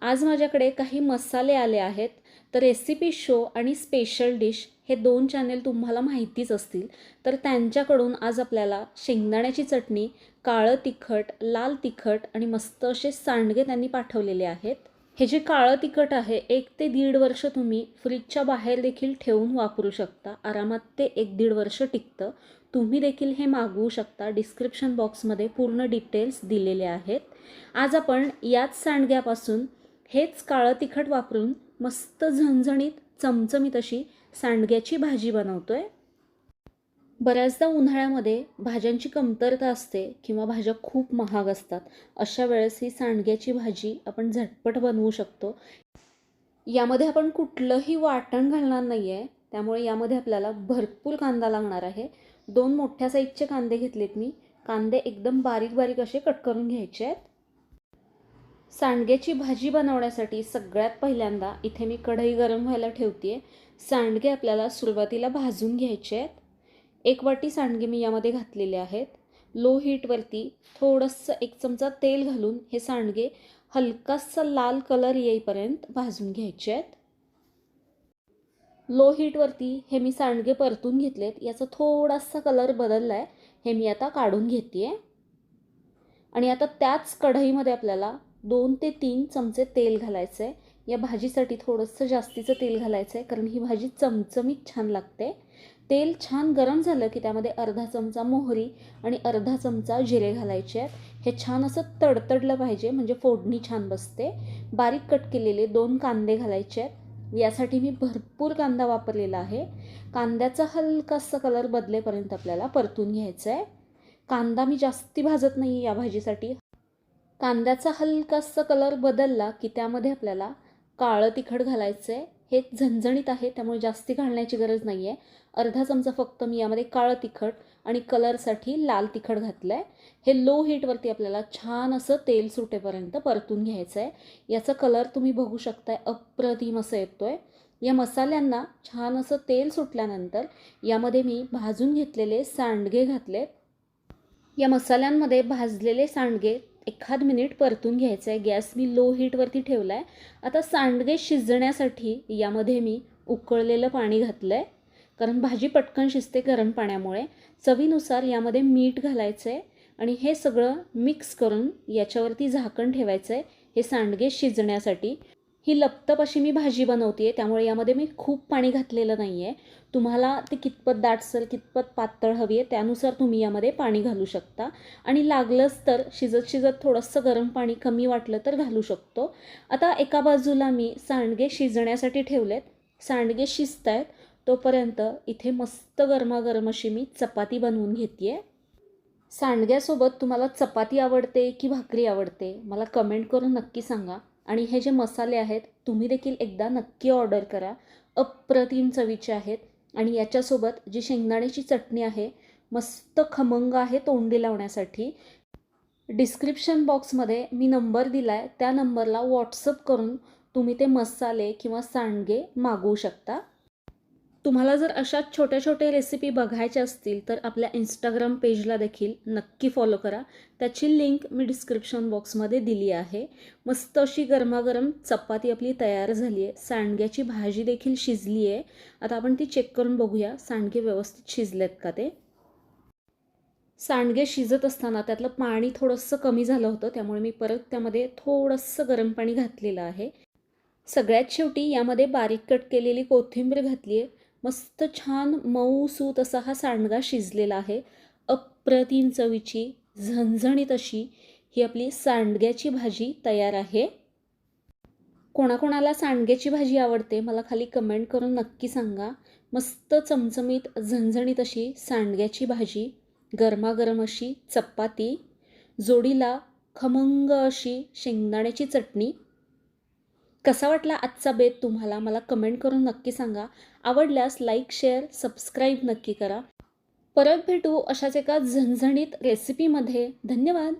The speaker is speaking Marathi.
आज माझ्याकडे काही मसाले आले आहेत. तर रेसिपी शो आणि स्पेशल डिश हे दोन चॅनेल तुम्हाला माहितीच असतील. तर त्यांच्याकडून आज आपल्याला शेंगदाण्याची चटणी काळं तिखट लाल तिखट आणि मस्त असे सांडगे त्यांनी पाठवलेले आहेत. हे जे काळं तिखट आहे एक ते दीड वर्ष तुम्ही फ्रीजच्या बाहेर देखील ठेवून वापरू शकता. आरामात ते एक दीड वर्ष टिकतं. तुम्ही देखील हे मागवू शकता. डिस्क्रिप्शन बॉक्समध्ये पूर्ण डिटेल्स दिलेले आहेत. आज आपण याच सांडग्यापासून हेच काळं तिखट वापरून मस्त झणझणीत चमचमीत अशी सांडग्याची भाजी बनवतो आहे बऱ्याचदा उन्हाळ्यामध्ये भाज्यांची कमतरता असते किंवा भाज्या खूप महाग असतात. अशा वेळेस ही सांडग्याची भाजी आपण झटपट बनवू शकतो. यामध्ये आपण कुठलंही वाटण घालणार नाही आहे त्यामुळे यामध्ये आपल्याला भरपूर कांदा लागणार आहे. दोन मोठ्या साईजचे कांदे घेतलेत मी. कांदे एकदम बारीक बारीक असे कट करून घ्यायचे आहेत. सांडग्याची भाजी बनवण्यासाठी सगळ्यात पहिल्यांदा इथे मी कढई गरम व्हायला ठेवते सांडगे आपल्याला सुरुवातीला भाजून घ्यायचे आहेत. एक वाटी सांडगे मी यामध्ये घातलेले आहेत. लो हीटवरती थोडंसं एक चमचा तेल घालून हे सांडगे हलकासा लाल कलर येईपर्यंत भाजून घ्यायचे आहेत. लो हीटवरती हे मी सांडगे परतून घेतलेत. याचा थोडासा कलर बदलला आहे हे मी आता काढून घेते आहे आणि आता त्याच कढईमध्ये आपल्याला दोन ते तीन चमचे तेल घालायचं आहे या भाजीसाठी थोडंसं जास्तीचं तेल घालायचं आहे कारण ही भाजी चमचमीत छान लागते. तेल छान गरम झालं की त्यामध्ये अर्धा चमचा मोहरी आणि अर्धा चमचा जिरे घालायचे आहेत. हे छान असं तडतडलं पाहिजे म्हणजे फोडणी छान बसते. बारीक कट केलेले दोन कांदे घालायचे आहेत. यासाठी मी भरपूर कांदा वापरलेला आहे. कांद्याचा हलकासा कलर बदलेपर्यंत आपल्याला परतून घ्यायचं आहे कांदा मी जास्ती भाजत नाही या भाजीसाठी. कांद्याचा हलकासा कलर बदलला की त्यामध्ये आपल्याला काळं तिखट घालायचं आहे हे झणझणीत आहे त्यामुळे जास्ती घालण्याची गरज नाही आहे अर्धा चमचा फक्त मी यामध्ये काळं तिखट आणि कलरसाठी लाल तिखट घातलं आहे हे लो हीटवरती आपल्याला छान असं तेल सुटेपर्यंत परतून घ्यायचं आहे याचा कलर तुम्ही बघू शकताय अप्रतिम असं येतो आहे या मसाल्यांना छान असं तेल सुटल्यानंतर यामध्ये मी भाजून घेतलेले सांडगे घातलेत. या मसाल्यांमध्ये भाजलेले सांडगे एखाद मिनिट परतून घ्यायचं आहे गॅस मी लो हीटवरती ठेवला आहे आता सांडगे शिजण्यासाठी यामध्ये मी उकळलेलं पाणी घातलं आहे कारण भाजी पटकन शिजते गरम पाण्यामुळे. चवीनुसार यामध्ये मीठ घालायचं आहे आणि हे सगळं मिक्स करून याच्यावरती झाकण ठेवायचं आहे हे सांडगे शिजण्यासाठी. ही लपतप अशी मी भाजी बनवते आहे त्यामुळे यामध्ये मी खूप पाणी घातलेलं नाही आहे तुम्हाला ते कितपत दाटसर कितपत पातळ हवी आहे त्यानुसार तुम्ही यामध्ये पाणी घालू शकता. आणि लागलंच तर शिजत शिजत थोडंसं गरम पाणी कमी वाटलं तर घालू शकतो. आता एका बाजूला मी सांडगे शिजण्यासाठी ठेवलेत. सांडगे शिजत आहेत तोपर्यंत इथे मस्त गरमागरम अशी मी चपाती बनवून घेते आहे सांडग्यासोबत तुम्हाला चपाती आवडते की भाकरी आवडते मला कमेंट करून नक्की सांगा. आणि हे जे मसाले आहेत तुम्ही देखील एकदा नक्की ऑर्डर करा. अप्रतिम चवीचे आहेत. आणि याच्यासोबत जी शेंगदाण्याची चटणी आहे मस्त खमंग आहे तोंडी लावण्यासाठी. डिस्क्रिप्शन बॉक्समध्ये मी नंबर दिला आहे त्या नंबरला व्हॉट्सअप करून तुम्ही ते मसाले किंवा सांडगे मागवू शकता. तुम्हाला जर अशा छोट्या छोट्या रेसिपी बघायच्या असतील तर आपल्या इंस्टाग्राम पेजला देखील नक्की फॉलो करा. त्याची लिंक मी डिस्क्रिप्शन बॉक्समध्ये दिली आहे. मस्त अशी गरमागरम चपाती आपली तयार झाली आहे. सांडग्याची भाजी देखील शिजली आहे. आता आपण ती चेक करून बघूया सांडगे व्यवस्थित शिजलेत का ते? सांडगे शिजत असताना त्यातलं पाणी थोडंसं कमी झालं होतं त्यामुळे मी परत त्यामध्ये थोडंसं गरम पाणी घातलेलं आहे. सगळ्यात शेवटी यामध्ये बारीक कट केलेली कोथिंबीर घातली आहे. मस्त छान मऊसूत असा हा सांडगा शिजलेला आहे. अप्रतिम चवीची झणझणीत अशी ही आपली सांडग्याची भाजी तयार आहे. कोणाकोणाला सांडग्याची भाजी आवडते मला खाली कमेंट करून नक्की सांगा. मस्त चमचमीत झणझणीत अशी सांडग्याची भाजी गरमागरम अशी चपाती जोडीला खमंग अशी शेंगदाण्याची चटणी कसा वाटला आजचा बेत तुम्हाला? मला कमेंट करून नक्की सांगा. आवडल्यास लाईक शेअर सबस्क्राईब नक्की करा. परत भेटू अशाच एका झणझणीत रेसिपीमध्ये धन्यवाद!